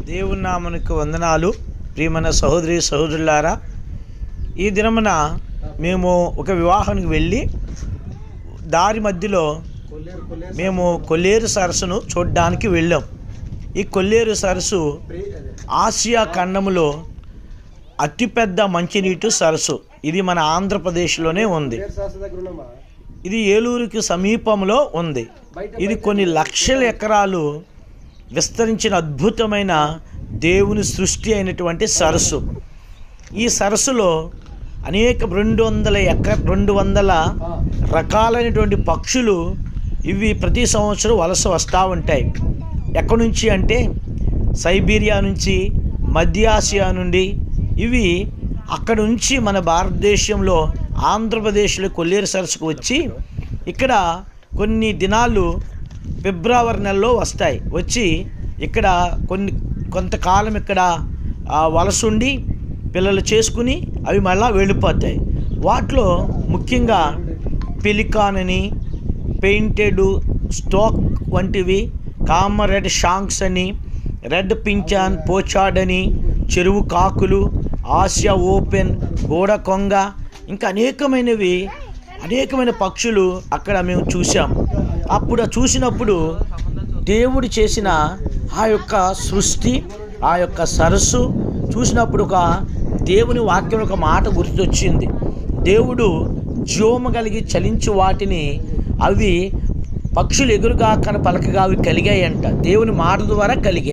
దేవుని నామనికి వందనాలు. ప్రియమైన సహోదరి సహోదరులారా ఈ దినమున మేము ఒక వివాహానికి వెళ్ళి దారి మధ్యలో మేము కొల్లేరు సరస్సును చూడడానికి వెళ్ళాం. ఈ కొల్లేరు సరస్సు ఆసియా ఖండములో అతిపెద్ద మంచినీటి సరస్సు. ఇది మన ఆంధ్రప్రదేశ్లోనే ఉంది. ఇది ఏలూరుకి సమీపంలో ఉంది. ఇది కొన్ని లక్షల ఎకరాలు విస్తరించిన అద్భుతమైన దేవుని సృష్టి అయినటువంటి సరస్సు. ఈ సరస్సులో అనేక రెండు వందల ఎక్క రెండు వందల రకాలైనటువంటి పక్షులు ఇవి ప్రతి సంవత్సరం వలస వస్తూ ఉంటాయి. ఎక్కడి నుంచి అంటే సైబీరియా నుంచి మధ్య ఆసియా నుండి ఇవి అక్కడ నుంచి మన భారతదేశంలో ఆంధ్రప్రదేశ్లో కొల్లేరు సరస్సుకు వచ్చి ఇక్కడ కొన్ని దినాలు ఫిబ్రవరి నెలలో వస్తాయి. వచ్చి ఇక్కడ కొన్ని కొంతకాలం ఇక్కడ వలసుండి పిల్లలు చేసుకుని అవి మళ్ళీ వెళ్ళిపోతాయి. వాటిలో ముఖ్యంగా పెలికాన్ అని పెయింటెడ్ స్టోక్ వంటివి కామరెడ్ షాంక్స్ అని రెడ్ పించాన్ పోచాడ్ అని చెరువు కాకులు ఆసియా ఓపెన్ గోడ కొంగ ఇంకా అనేకమైనవి అనేకమైన పక్షులు అక్కడ మేము చూసాం అప్పుడు చూసినప్పుడు దేవుడు చేసిన ఆ యొక్క సృష్టి ఆ యొక్క సరస్సు చూసినప్పుడు ఒక దేవుని వాక్యం ఒక మాట గుర్తొచ్చింది. దేవుడు జీవము కలిగి చలించు వాటిని అవి పక్షులు ఎగురుగా కన పలకగా అవి కలిగాయంట. దేవుని మాట ద్వారా కలిగాయి.